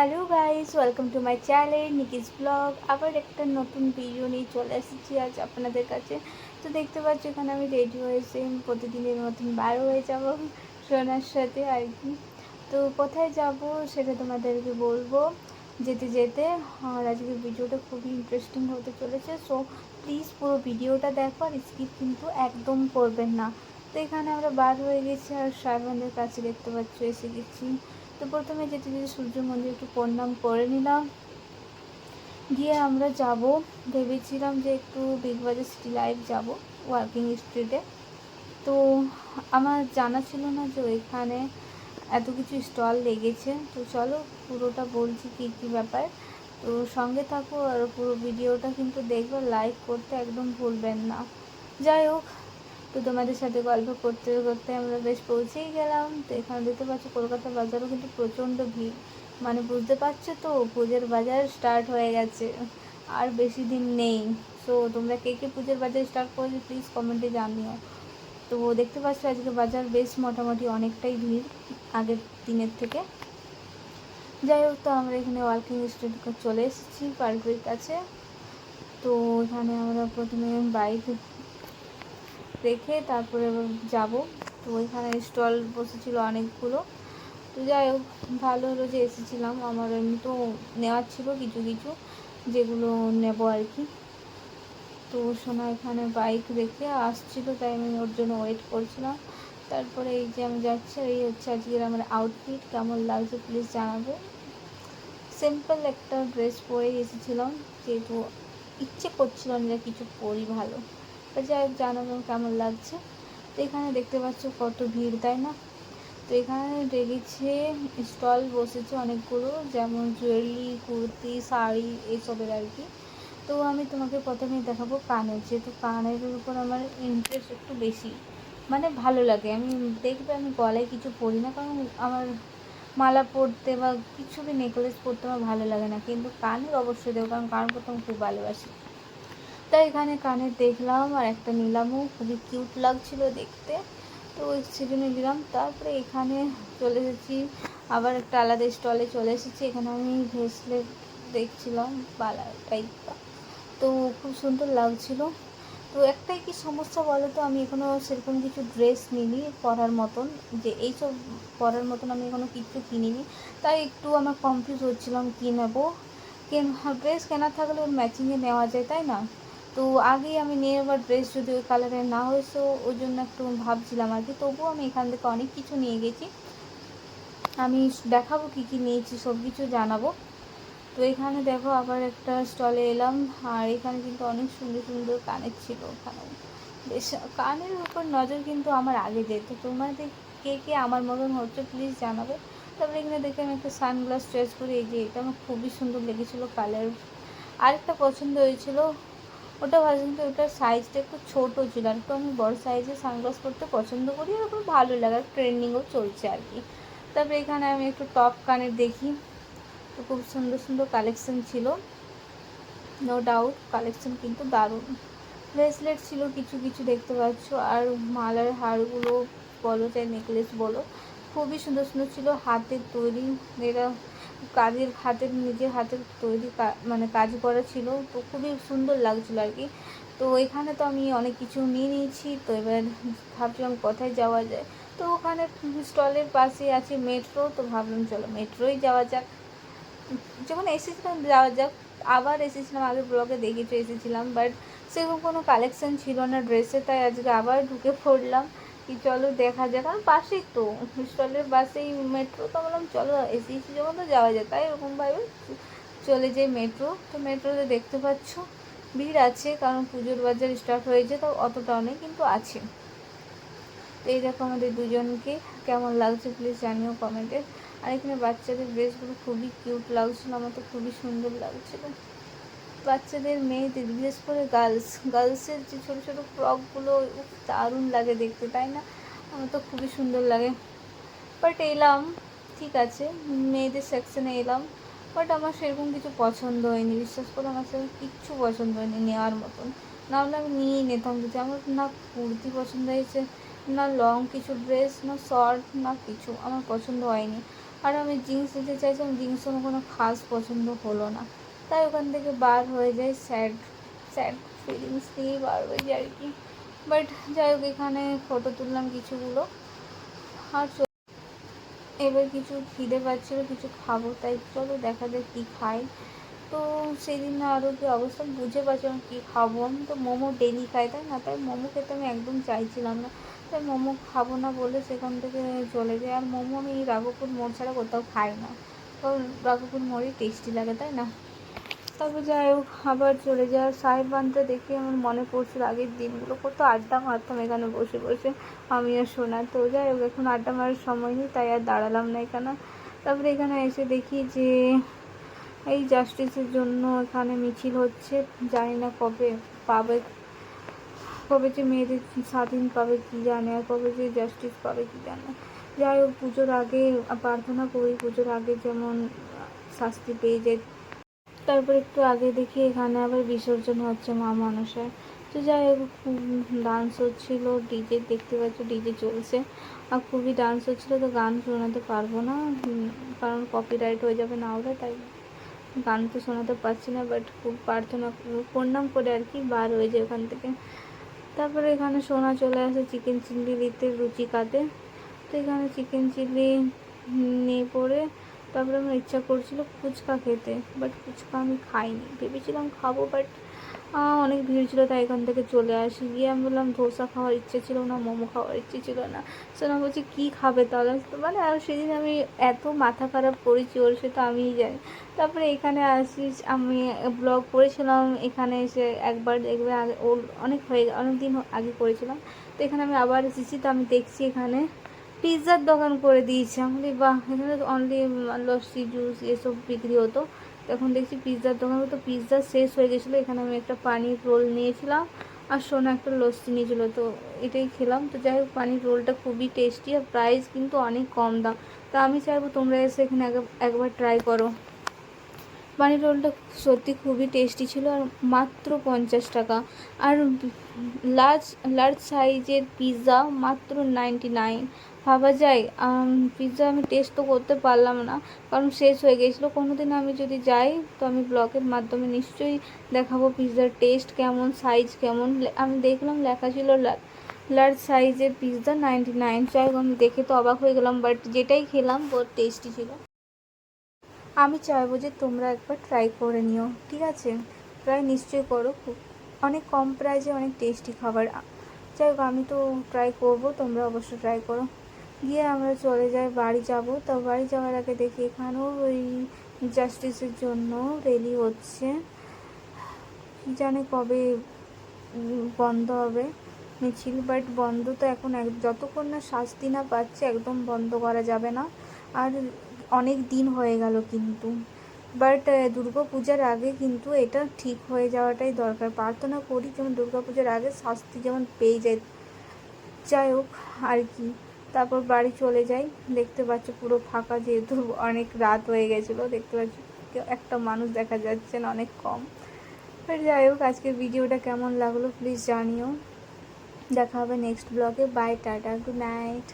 Hello guys welcome to my channel Niki's vlog আবার একটা নতুন ভিডিও নিয়ে চলে এসেছি আজ আপনাদের কাছে। তো দেখতে পাচ্ছি, এখানে আমি রেডি হয়েছি। প্রতিদিনের মতন বার হয়ে যাব সোনার সাথে আর কি। তো কোথায় যাব সেটা তোমাদেরকে বলব। যেতে যেতে আর আজকে ভিডিওটা খুবই ইন্টারেস্টিং হতে চলেছে। সো প্লিজ পুরো ভিডিওটা দেখো আর স্কিপ কিন্তু একদম করবেন না। তো এখানে আমরা বার হয়ে গেছি আর সাহেবানদের কাছে দেখতে পাচ্ছ, এসে গেছি। তো প্রথমে যেতে যেতে সূর্য মন্দির একটু প্রণাম করে নিলাম। গিয়ে আমরা যাব, ভেবেছিলাম যে একটু বিগ বাজার সিটি লাইফ যাব ওয়ার্কিং স্ট্রিটে তো আমার জানা ছিল না যে ওইখানে এত কিছু স্টল লেগেছে। তো চলো পুরোটা বলছি কী কী ব্যাপার। তো সঙ্গে থাকো আর পুরো ভিডিওটা কিন্তু দেখবে লাইক করতে একদম ভুলবেন না। যাই হোক তো তোমাদের সাথে গল্প করতে করতে আমরা বেশ পৌঁছেই গেলাম। তো এখানে দেখতে পাচ্ছ, কলকাতা বাজারও কিন্তু প্রচণ্ড ভিড়। মানে বুঝতে পারছ তো, পুজোর বাজার স্টার্ট হয়ে গেছে। আর বেশি দিন নেই। সো তোমরা কে কে পুজোর বাজার স্টার্ট করেছ প্লিজ কমেন্টে জানিও। তো দেখতে পাচ্ছ, আজকে বাজার বেশ মোটামুটি অনেকটাই ভিড় আগের দিনের থেকে। যাই হোক, তো আমরা এখানে ওয়ার্কিং স্ট্রিট চলে এসেছি পার্কের কাছে। তো এখানে আমরা প্রথমে বাইক রেখে তারপরে যাব। তো ওইখানে স্টল বসেছিল অনেকগুলো। তো যাই হোক, ভালো হলো যে এসেছিলাম। আমার এমনি তো নেওয়ার ছিল কিছু কিছু, যেগুলো নেব আর কি। তো সোনা এখানে বাইক রেখে আসছিল তাই আমি ওর জন্য ওয়েট করছিলাম। তারপরে এই যে আমি যাচ্ছি, এই হচ্ছে আজকের আমার আউটফিট কেমন লাগছে প্লিজ জানাবে। সিম্পল একটা ড্রেস পরে এসেছিলাম, যেহেতু ইচ্ছে করছিল না যে কিছু পরি ভালো। যাই হোক জানাব কেমন লাগছে। তো এখানে দেখতে পাচ্ছ কত ভিড়, তাই না? তো এখানে লেগেছে স্টল বসেছে অনেকগুলো, যেমন জুয়েলারি, কুর্তি, শাড়ি এইসবের আর কি। তো আমি তোমাকে প্রথমেই দেখাবো কানের, যেহেতু কানের উপর আমার ইন্টারেস্ট একটু বেশি। মানে ভালো লাগে। আমি দেখবে আমি গলায় কিছু পরি না, কারণ আমার মালা পরতে বা কিছু নেকলেস পরতে আমার ভালো লাগে না। কিন্তু কানের অবশ্যই দেবো, কারণ কান পরতে আমি খুব ভালোবাসি। তাই এখানে কানে দেখলাম আর একটা নিলামও, খুবই কিউট লাগছিল দেখতে। তো সেজন্য নিলাম। তারপরে এখানে চলে এসেছি। আবার একটা আলাদা স্টলে চলে এসেছি। এখানে আমি ভেসলেট দেখছিলাম বালা টাইপটা তো খুব সুন্দর লাগছিল। তো একটাই কি সমস্যা বলো তো আমি এখনও সেরকম কিছু ড্রেস নিইনি পরার মতন। যে এইসব পরার মতন আমি এখনও কিছু কিনিনি। তাই একটু আমার কনফিউজ হচ্ছিলাম কী নেব। কেন ড্রেস কেনা থাকলে ওর ম্যাচিংয়ে নেওয়া যায়, তাই না? তো আগেই আমি নিয়ে এবার ড্রেস যদি ওই কালারের না হয়েছে ওই জন্য একটু ভাবছিলাম আর কি। তবুও আমি এখান থেকে অনেক কিছু নিয়ে গেছি। আমি দেখাবো কী কী নিয়েছি সব কিছু জানাব। তো এখানে দেখো আবার একটা স্টলে এলাম, আর এখানে কিন্তু অনেক সুন্দর সুন্দর কানের ছিল ওখানে। বেশ, কানের উপর নজর কিন্তু আমার আগে যেত তোমাদের কে কে আমার মতন হচ্ছে প্লিজ জানাবে। তারপরে এখানে দেখে আমি একটা সানগ্লাস চয়েস করি। এই যে এটা আমার খুবই সুন্দর লেগেছিলো কালার আরেকটা পছন্দ হয়েছিল ওটা ভালো কিন্তু ওটার সাইজটা একটু ছোটো ছিল। আর একটু আমি বড় সাইজের সানগ্লাস পরতে পছন্দ করি আর খুব ভালো লাগে আর ট্রেন্ডিংও চলছে আর কি। তারপরে এখানে আমি একটু টপ কানের দেখি। তো খুব সুন্দর সুন্দর কালেকশন ছিল। নো ডাউট কালেকশন কিন্তু দারুণ। ব্রেসলেট ছিল কিছু কিছু দেখতে পাচ্ছ। আর মালার হারগুলো বলো, চাই নেকলেস বলো, খুবই সুন্দর সুন্দর ছিল। হাতের তৈরি এরা কাজের হাতের নিজের হাতের তৈরি মানে কাজ করা ছিল। তো খুবই সুন্দর লাগছিল আর কি। তো এখানে তো আমি অনেক কিছু নিয়ে নিয়েছি। তো এবার ভাবছিলাম কোথায় যাওয়া যায়। তো ওখানে স্টলের পাশে আছে মেট্রো। তো ভাবলাম চলো মেট্রোই যাওয়া যাক। যখন এসেছিলাম যাওয়া যাক, আবার এসেছিলাম আগের ব্লগে দেখেছ এসেছিলাম। বাট সেরকম কোনো কালেকশান ছিল না। ড্রেসে তাই আজকে আবার ঢুকে পড়লাম। কি চলো দেখা যাক? কারণ পাশেই তো, স্টলের পাশেই মেট্রো তো বললাম, চলো এসেছি যখন তো যাওয়া যায়, তাই এরকমভাবে চলে যাই মেট্রো তো মেট্রোতে দেখতে পাচ্ছ, ভিড় আছে, কারণ পুজোর বাজার স্টার্ট হয়েছে, তো অতটাও নেই, কিন্তু আছে। তো এই দেখো আমাদের দুজনকে, কেমন লাগছে প্লিজ জানিও কমেন্টে আর এখানে বাচ্চাদের ড্রেসগুলো খুবই কিউট লাগছিল, আমার তো খুবই সুন্দর লাগছিল। বাচ্চাদের মেয়েদের, বিশেষ করে গার্লস গার্লসের যে ছোটো ছোটো ফ্রকগুলো দারুণ লাগে দেখতে, তাই না? আমার তো খুবই সুন্দর লাগে। বাট এলাম, ঠিক আছে, মেয়েদের সেকশনে এলাম বাট আমার সেরকম কিছু পছন্দ হয়নি, বিশ্বাস করে, আমার সেরকম কিচ্ছু পছন্দ হয়নি নেওয়ার মতন। না হলে আমি নিয়েই নিতাম কিছু, আমার না কুর্তি পছন্দ হয়েছে, না লং কিছু ড্রেস না শর্ট না কিছু, আমার পছন্দ হয়নি। আর আমি জিন্স নিতে চাইছিলাম জিন্স আমার কোনো খাস পছন্দ হলো না। তাই ওখান থেকে বার হয়ে যায় স্যাড স্যাড ফিলিংস নিয়ে বার হয়ে যায় আর কি। বাট যাই হোক, এখানে ফটো তুললাম কিছুগুলো। আর এবার কিছু খিদে পাচ্ছিলো, কিছু খাব, তাই চলো দেখা যাক কী খাই। তো সেদিন আরও কি অবস্থা? বুঝে পারছিলাম কী খাব আমি? তো মোমো ডেলি খাই, তাই না? তাই মোমো খেতে আমি একদম চাইছিলাম না। তাই মোমো খাব না বলে সেখান থেকে চলে যায় আর মোমো আমি রাঘবপুর মোড় ছাড়া কোথাও খাই না। কারণ রাঘবপুর মোড়ই টেস্টি লাগে, তাই না? তারপর যাই হোক, আবার চলে যাওয়ার সাহেব বানটা দেখে আমার মনে পড়ছিল আগের দিনগুলো। কত আড্ডা মারতাম এখানে বসে বসে, আমি আর সোনা। তো যাই হোক, এখন আড্ডা মারার সময় নেই, তাই আর দাঁড়ালাম না এখানে। তারপরে এখানে এসে দেখি যে, এই জাস্টিসের জন্য এখানে মিছিল হচ্ছে। জানি না কবে পাবে। কবে যে মেয়েদের স্বাধীন পাবে কি জানে, আর কবে যে জাস্টিস পাবে কি জানে। যাই হোক, পুজোর আগে প্রার্থনা করি, পুজোর আগে যেমন শাস্তি পেয়ে যায় তারপর একটু আগে দেখি এখানে আবার বিসর্জন হচ্ছে মা মনসায় তো যাই হোক খুব ডান্স হচ্ছিল ডিজে দেখতে পাচ্ছ ডিজে চলছে। আর খুবই ডান্স হচ্ছিল, তো গান শোনাতে পারব না। কারণ কপিরাইট হয়ে যাবে না হলে, তাই গান তো শোনাতে পারছি না বাট খুব প্রার্থনা প্রণাম করে আর কি, বার হয়ে যায় ওখান থেকে। তারপরে এখানে সোনা চলে আসে চিকেন চিলি দিতে রুচিকাতে তো এখানে চিকেন চিলি নিয়ে পরে তারপরে আমার ইচ্ছা করছিল ফুচকা খেতে বাট ফুচকা আমি খাইনি। ভেবেছিলাম খাব বাট অনেক ভিড় ছিল, তাই এখান থেকে চলে আসি। গিয়ে আমি বললাম, ধোসা খাওয়ার ইচ্ছে ছিল না, মোমো খাওয়ার ইচ্ছে ছিল না। সোনা বলছে, কী খাবে তাহলে? মানে আর সেদিন আমি এত মাথা খারাপ করেছি, ওর সে তো আমিই জানি। তারপরে এখানে আসি, আমি ব্লগ করেছিলাম, এখানে এসে একবার দেখবে, আগে ওর অনেক হয়ে, অনেক দিন আগে করেছিলাম। তো এখানে আমি আবার এসেছি, তো আমি দেখছি এখানে। পিৎজার দোকান করে দিয়েছে। আমি বাহ, এখানে অনলি লস্যি জুস এসব বিক্রি হতো। তো এখন দেখছি পিৎজার দোকান তো পিৎজা শেষ হয়ে গেছিল। এখানে আমি একটা পানির রোল নিয়েছিলাম আর সোনা একটা লস্যি নিয়েছিলো। তো এটাই খেলাম। তো যাই হোক, পানির রোলটা খুবই টেস্টি আর প্রাইস কিন্তু অনেক কম দাম। তা আমি চাইব তোমরা এসে এখানে একবার ট্রাই করো। পানির রোলটা সত্যি খুবই টেস্টি ছিল আর মাত্র পঞ্চাশ টাকা। আর লার্জ লার্জ সাইজের পিৎজা মাত্র নাইনটি নাইন ভাবা যায়। পিৎজা আমি টেস্ট তো করতে পারলাম না, কারণ শেষ হয়ে গেছিল। কোনো দিন আমি যদি যাই, তো আমি ব্লগের মাধ্যমে নিশ্চয়ই দেখাবো পিৎজার টেস্ট কেমন সাইজ কেমন। আমি দেখলাম লেখা ছিল লার্জ সাইজের পিৎজা নাইনটি নাইন হোক, আমি দেখে তো অবাক হয়ে গেলাম বাট যেটাই খেলাম, বহুত টেস্টি ছিল। আমি চাইব যে তোমরা একবার ট্রাই করে নিও, ঠিক আছে? ট্রাই নিশ্চয়ই করো, খুব, অনেক কম প্রাইসে অনেক টেস্টি খাবার। যাই হোক, আমি তো ট্রাই করব, তোমরা অবশ্যই ট্রাই করো। গিয়ে আমরা চলে যাই, বাড়ি যাব। তো বাড়ি যাওয়ার আগে দেখি এখানেও ওই জাস্টিসের জন্য রেলি হচ্ছে। কী জানে কবে বন্ধ হবে, মিছিল বাট বন্ধ তো এখন এক, যতক্ষণ না শাস্তি না পাচ্ছে, একদম বন্ধ করা যাবে না। আর অনেক দিন হয়ে গেল কিন্তু। বাট দুর্গা পূজার আগে কিন্তু এটা ঠিক হয়ে যাওয়াটাই দরকার। প্রার্থনা করি যেমন দুর্গা পূজার আগে শাস্তি যেমন পেয়ে যায়, যাই হোক, আর কি। তারপর বাড়ি চলে যাই। দেখতে পাচ্ছ পুরো ফাঁকা যেহেতু অনেক রাত হয়ে গেছিল। দেখতে পাচ্ছ কেউ একটা মানুষ দেখা যাচ্ছেন অনেক কম। যাই হোক, আজকের ভিডিওটা কেমন লাগল প্লিজ জানিও। দেখা হবে নেক্সট ব্লগে বাই টাটা গুড নাইট